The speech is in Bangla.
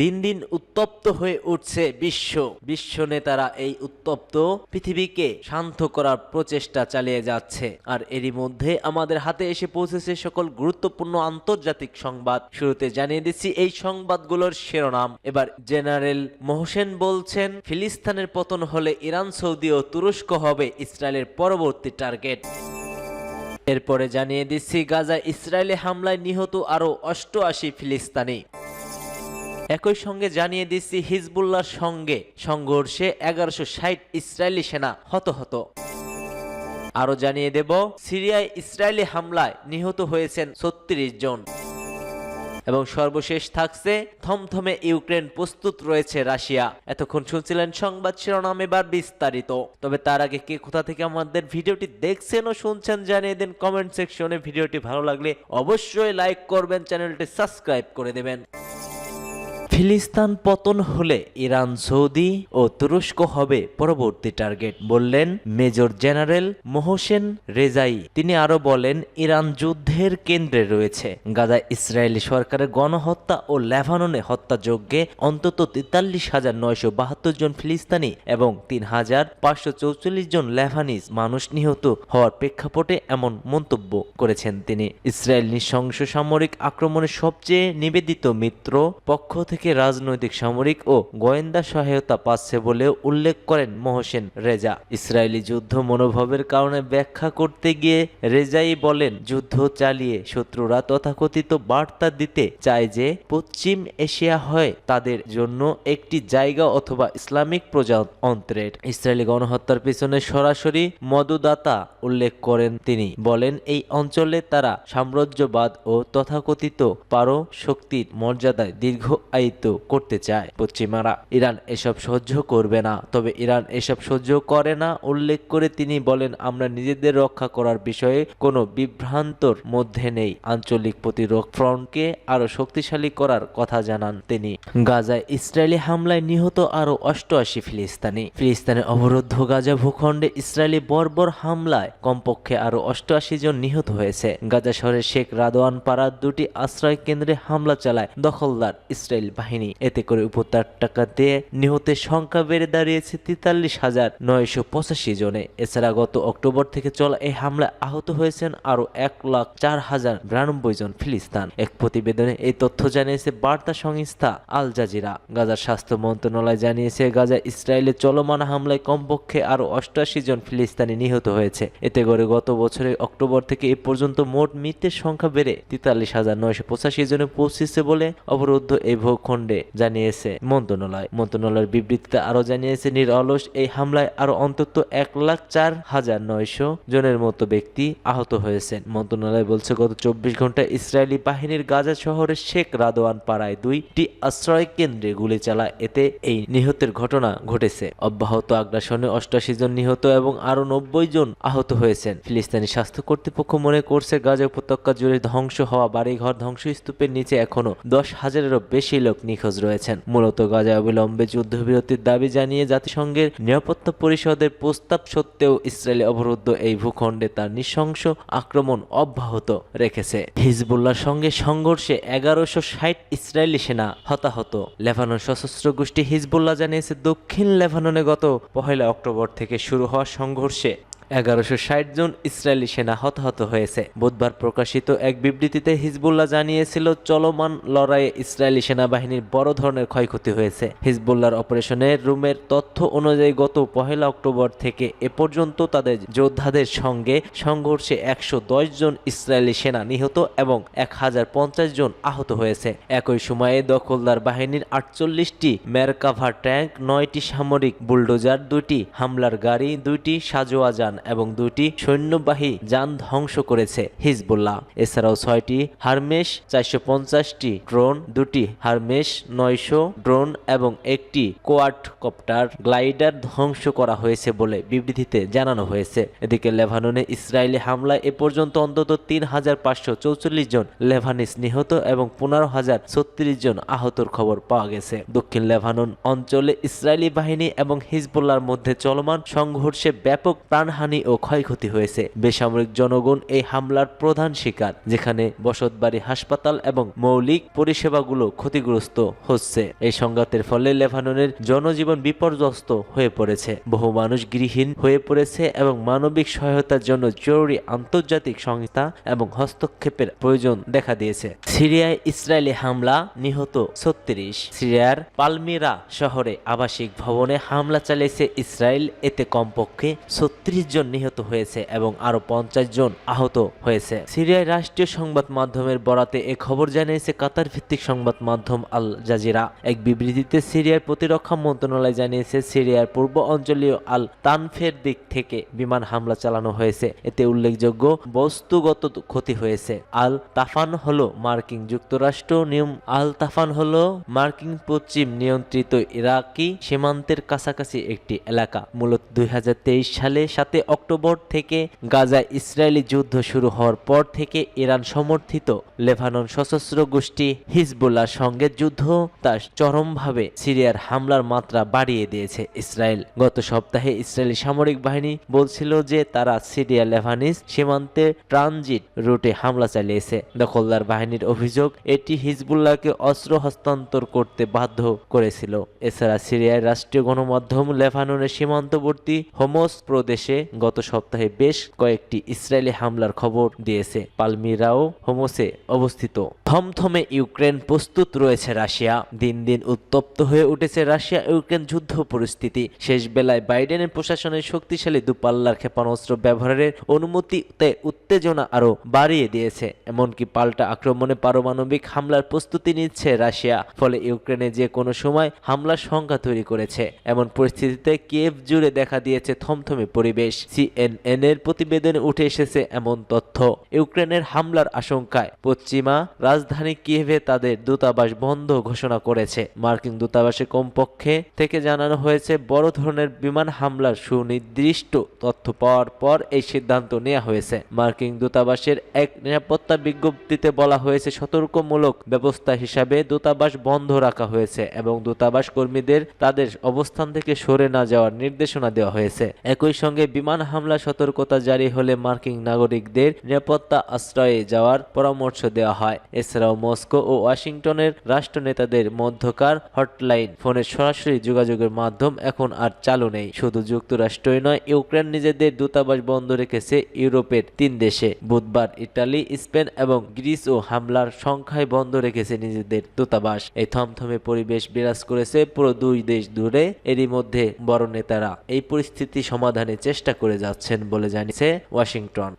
দিন দিন উত্তপ্ত হয়ে উঠছে বিশ্ব। বিশ্ব নেতারা এই উত্তপ্ত পৃথিবীকে শান্ত করার প্রচেষ্টা চালিয়ে যাচ্ছে। আর এরই মধ্যে আমাদের হাতে এসে পৌঁছেছে সকল গুরুত্বপূর্ণ আন্তর্জাতিক সংবাদ। শুরুতে জানিয়ে দিচ্ছি এই সংবাদগুলোর শিরোনাম। এবার জেনারেল মোহসেন বলছেন, ফিলিস্তানের পতন হলে ইরান, সৌদি ও তুরস্ক হবে ইসরায়েলের পরবর্তী টার্গেট। এরপরে জানিয়ে দিচ্ছি গাজা ইসরায়েলি হামলায় নিহত আরও অষ্টআশি ফিলিস্তানি। একই সঙ্গে জানিয়ে দিচ্ছি, হিজবুল্লাহর সঙ্গে সংঘর্ষে এগারোশো ষাট ইসরায়েলি সেনা হতহত। আরও জানিয়ে দেব, সিরিয়ায় ইসরায়েলি হামলায় নিহত হয়েছেন ছত্রিশ জন। এবং সর্বশেষ থাকছে, থমথমে ইউক্রেন প্রস্তুত রয়েছে রাশিয়া। এতক্ষণ শুনছিলেন সংবাদ শিরোনাম, এবার বিস্তারিত। তবে তার আগে কে কোথা থেকে আমাদের ভিডিওটি দেখছেন ও শুনছেন জানিয়ে দিন কমেন্ট সেকশনে। ভিডিওটি ভালো লাগলে অবশ্যই লাইক করবেন, চ্যানেলটি সাবস্ক্রাইব করে দেবেন। ফিলিস্তান পতন হলে ইরান সৌদি ও তুরস্ক হবে পরবর্তী টার্গেট, বললেন মেজর জেনারেল মোহসেন রেজাই। তিনি আরও বলেন, ইরান যুদ্ধের কেন্দ্রে রয়েছে। গাজা ইসরায়েলি সরকারের গণহত্যা ও লেবাননে হত্যাযজ্ঞে অন্তত তেতাল্লিশ হাজার নয়শো বাহাত্তর জন ফিলিস্তানি এবং তিন হাজার পাঁচশো চৌচল্লিশ জন লেবানিজ মানুষ নিহত হওয়ার প্রেক্ষাপটে এমন মন্তব্য করেছেন তিনি। ইসরায়েল নৃশংস সামরিক আক্রমণের সবচেয়ে নিবেদিত মিত্র পক্ষ থেকে রাজনৈতিক, সামরিক ও গোয়েন্দা সহায়তা পাচ্ছে বলেও উল্লেখ করেন মোহসেন রেজা। ইসরায়েলি যুদ্ধ মনোভাবের কারণে ব্যাখ্যা করতে গিয়ে রেজাই বলেন, যুদ্ধ চালিয়ে শত্রুরা তথাকথিত বার্তা দিতে চায় যে পশ্চিম এশিয়া হয় তাদের জন্য একটি জায়গা অথবা ইসলামিক প্রজাতন্ত্রের। ইসরায়েলি গণহত্যার পিছনে সরাসরি মদদাতা উল্লেখ করেন তিনি। বলেন, এই অঞ্চলে তারা সাম্রাজ্যবাদ ও তথাকথিত পারো শক্তির মর্যাদায় দীর্ঘ আয়িত করতে চায়। পশ্চিমারা, ইরান এসব সহ্য করবে না। তবে ইরান এসব সহ্য করে না, উল্লেখ করে তিনি বলেন, আমরা নিজেদের রক্ষা করার বিষয়ে কোনো বিভ্রান্তর মধ্যে নেই। আঞ্চলিক প্রতিরোধ ফ্রন্টকে আরও শক্তিশালী করার কথা জানান তিনি। গাজায় ইসরায়েলি হামলায় নিহত আরও অষ্টআশি ফিলিস্তানি। ফিলিস্তানের অবরুদ্ধ গাজা ভূখণ্ডে ইসরায়েলি বর্বর হামলায় কমপক্ষে আরও অষ্টআশি জন নিহত হয়েছে। গাজা শহরের শেখ রাদওয়ান পাড়ার দুটি আশ্রয় কেন্দ্রে হামলা চালায় দখলদার ইসরায়েল বাহিনী এতে করে উপত্যকাতে নিহতের সংখ্যা বেড়ে দাঁড়িয়েছে তেতাল্লিশ হাজার নয়শো পঁচাশি জনে। এছাড়া গত অক্টোবর থেকে চলা এই হামলায় আহত হয়েছেন আরও এক লাখ চার হাজার বিরানব্বই জন ফিলিস্তান। এক প্রতিবেদনে এই তথ্য জানিয়েছে বার্তা সংস্থা আল জাজিরা। গাজার স্বাস্থ্য মন্ত্রণালয় জানিয়েছে, গাজা ইসরায়েলের চলমান হামলায় কমপক্ষে আরও অষ্টআশি জন ফিলিস্তানি নিহত হয়েছে। এতে করে গত বছরের অক্টোবর থেকে এ পর্যন্ত মোট মৃতের সংখ্যা বেড়ে তেতাল্লিশ হাজার নয়শো পঁচাশি জনে পৌঁছেছে বলে অবরুদ্ধ এই ভূখণ্ডে জানিয়েছে মন্ত্রণালয়। মন্ত্রণালয়ের বিবৃতিতে আরও জানিয়েছে নিরলস এই হামলায় আরও অন্তত এক লাখ চার হাজার নয়শো জনের মতো ব্যক্তি আহত হয়েছেন। মন্ত্রণালয় বলছে, গত চব্বিশ ঘন্টায় ইসরায়েলি বাহিনীর গাজা শহরের শেখ রাদওয়ান পাড়ায় দুইটি আশ্রয় কেন্দ্রে গুলি চালায়। এতে এই নিহতের ঘটনা ঘটেছে। অব্যাহত আগ্রাসনে অষ্টাশি জন নিহত এবং আরও নব্বই জন আহত হয়েছেন। ফিলিস্তিনি স্বাস্থ্য কর্তৃপক্ষ মনে করছে, গাজা উপত্যকা জুড়ে ধ্বংস হওয়া বাড়িঘর ধ্বংসস্তূপের নিচে এখনও দশ হাজারেরও বেশি লোক নিখোঁজ রয়েছেন। মূলত গাজায় অবিলম্বে যুদ্ধবিরতির দাবি জানিয়ে জাতিসংঘের নিরাপত্তা পরিষদের প্রস্তাব সত্ত্বেও ইসরায়েলি অবরুদ্ধ এই ভূখণ্ডে তার নৃশংস আক্রমণ অব্যাহত রেখেছে। হিজবুল্লাহর সঙ্গে সংঘর্ষে এগারোশো ষাট ইসরায়েলি সেনা হতাহত। লেবানন সশস্ত্র গোষ্ঠী হিজবুল্লাহ জানিয়েছে, দক্ষিণ লেবাননে গত পহেলা অক্টোবর থেকে শুরু হওয়া সংঘর্ষে এগারোশো ষাট জন ইসরায়েলি সেনা হতাহত হয়েছে। বুধবার প্রকাশিত এক বিবৃতিতে হিজবুল্লাহ জানিয়েছিল, চলমান লড়াইয়ে ইসরায়েলি সেনাবাহিনীর বড় ধরনের ক্ষয়ক্ষতি হয়েছে। হিজবুল্লাহর অপারেশনের রুমের তথ্য অনুযায়ী গত পহেলা অক্টোবর থেকে এ পর্যন্ত তাদের যোদ্ধাদের সঙ্গে সংঘর্ষে একশো দশ জন ইসরায়েলি সেনা নিহত এবং এক হাজার পঞ্চাশ জন আহত হয়েছে। একই সময়ে দখলদার বাহিনীর আটচল্লিশটি মেরকাভা ট্যাঙ্ক, নয়টি সামরিক বুলডোজার দুটি হামলার গাড়ি, দুইটি সাজোয়া যান এবং দুটি সৈন্যবাহী যান ধ্বংস করেছে হিজবুল্লাহ। এছাড়াও ছয়টি হারমেশ, চারশো পঞ্চাশটি ড্রোন, দুটি হারমেশ, নয়শো ড্রোন এবং একটি কোয়াড কপ্টার গ্লাইডার ধ্বংস করা হয়েছে বলে বিবৃতিতে জানানো হয়েছে। এদিকে লেবাননে ইসরায়েলি হামলায় এ পর্যন্ত অন্তত তিন হাজার পাঁচশো চৌচল্লিশ জন লেভানিস নিহত এবং পনেরো হাজার ছত্রিশ জন আহতর খবর পাওয়া গেছে। দক্ষিণ লেবানন অঞ্চলে ইসরায়েলি বাহিনী এবং হিজবুল্লাহর মধ্যে চলমান সংঘর্ষে ব্যাপক প্রাণহানি প্রাণহানি ও ক্ষয়ক্ষতি হয়েছে। বেসামরিক জনগণ এই হামলার প্রধান শিকার, যেখানে বসতবাড়ি হাসপাতাল এবং মৌলিক পরিষেবাগুলো ক্ষতিগ্রস্ত হচ্ছে। এই সংঘাতের ফলে লেবাননের জনজীবন বিপর্যস্ত হয়ে পড়েছে। বহু মানুষ গৃহহীন হয়ে পড়েছে এবং মানবিক সহায়তার জন্য জরুরি আন্তর্জাতিক সংস্থা এবং হস্তক্ষেপের প্রয়োজন দেখা দিয়েছে। সিরিয়ায় ইসরায়েলি হামলা নিহত ছত্রিশ। সিরিয়ার পালমিরা শহরে আবাসিক ভবনে হামলা চালিয়েছে ইসরায়েল, এতে কমপক্ষে ছত্রিশ জন নিহত হয়েছে এবং আরও পঞ্চাশ জন আহত হয়েছে। সিরিয়ায় রাষ্ট্রীয় সংবাদ মাধ্যমের বরাতে এ খবর জানিয়েছে কাতার ভিত্তিক সংবাদ মাধ্যম আল জাজিরা। এক বিবৃতিতে সিরিয়ার প্রতিরক্ষা মন্ত্রণালয় জানিয়েছে, সিরিয়ার পূর্ব অঞ্চলীয় আল তানফের দিক থেকে বিমান হামলা চালানো হয়েছে। এতে উল্লেখযোগ্য বস্তুগত ক্ষতি হয়েছে। আল তাফান হলো মার্কিন যুক্তরাষ্ট্র নিয়ম আল তাফান হলো মার্কিন পশ্চিম নিয়ন্ত্রিত ইরাকি সীমান্তের কাছাকাছি একটি এলাকা। মূলত দুই হাজার তেইশ সালে অক্টোবর থেকে গাজায় ইসরায়েলি যুদ্ধ শুরু হওয়ার পর থেকে ইরান সমর্থিত। লেবানন সশস্ত্র গোষ্ঠী হিজবুল্লার সঙ্গে যুদ্ধ তার চরমভাবে সিরিয়ার হামলার মাত্রা বাড়িয়ে দিয়েছে ইসরায়েল। গত সপ্তাহে ইসরায়েলি সামরিক বাহিনী বলছিল যে তারা সিরিয়া লেভানিস সীমান্তে ট্রানজিট রুটে হামলা চালিয়েছে। দখলদার বাহিনীর অভিযোগ, এটি হিজবুল্লাহকে অস্ত্র হস্তান্তর করতে বাধ্য করেছিল। এছাড়া সিরিয়ার রাষ্ট্রীয় গণমাধ্যম লেবাননের সীমান্তবর্তী হোমস প্রদেশে গত সপ্তাহে বেশ কয়েকটি ইসরায়েলি হামলার খবর দিয়েছে। পালমিরাও হোমসে অবস্থিত। থমথমে ইউক্রেন প্রস্তুত রয়েছে রাশিয়া। দিন দিন উত্তপ্ত হয়ে উঠেছে রাশিয়া ইউক্রেন যুদ্ধ পরিস্থিতি। শেষ বেলায় বাইডেনের প্রশাসনের শক্তিশালী দুপাল্লার ক্ষেপণাস্ত্র ব্যবহারের অনুমতিতে উত্তেজনা আরও বাড়িয়ে দিয়েছে। এমনকি পাল্টা আক্রমণে পারমাণবিক হামলার প্রস্তুতি নিচ্ছে রাশিয়া, ফলে ইউক্রেনে যে কোনো সময় হামলার সংখ্যা তৈরি করেছে। এমন পরিস্থিতিতে কিয়েভ জুড়ে দেখা দিয়েছে থমথমে পরিবেশ। সিএনএন এর প্রতিবেদনে উঠে এসেছে এমন তথ্য। ইউক্রেনের হামলার আশঙ্কায় পশ্চিমা রাজধানী কিয়েভে তাদের দূতাবাস বন্ধ ঘোষণা করেছে। মার্কিন দূতাবাসে কমপক্ষে থেকে জানানো হয়েছে, বড় ধরনের বিমান হামলার সুনির্দিষ্ট তথ্য পাওয়ার পর এই সিদ্ধান্ত নেওয়া হয়েছে। মার্কিন দূতাবাসের এক নিরাপত্তা বিজ্ঞপ্তিতে বলা হয়েছে, সতর্কমূলক ব্যবস্থা হিসাবে দূতাবাস বন্ধ রাখা হয়েছে এবং দূতাবাস কর্মীদের তাদের অবস্থান থেকে সরে না যাওয়ার নির্দেশনা দেওয়া হয়েছে। একই সঙ্গে বিমান হামলা সতর্কতা জারি হলে মার্কিন নাগরিকদের নিরাপত্তা আশ্রয়ে যাওয়ার পরামর্শ দেওয়া হয়। এছাড়াও মস্কো ও ওয়াশিংটনের রাষ্ট্রনেতাদের মধ্যকার হটলাইন ফোনের সরাসরি যোগাযোগের মাধ্যম এখন আর চালু নেই। শুধু যুক্তরাষ্ট্রই নয়, ইউক্রেন নিজেদের দূতাবাস বন্ধ রেখেছে ইউরোপের তিন দেশে। বুধবার ইটালি, স্পেন এবং গ্রিস ও হামলার সংখ্যায় বন্ধ রেখেছে নিজেদের দূতাবাস। এই থমথমে পরিবেশ বিরাজ করেছে পুরো দুই দেশ দূরে এরই মধ্যে বড় নেতারা এই পরিস্থিতি সমাধানের চেষ্টা করে যাচ্ছেন বলে জানিয়েছে ওয়াশিংটন।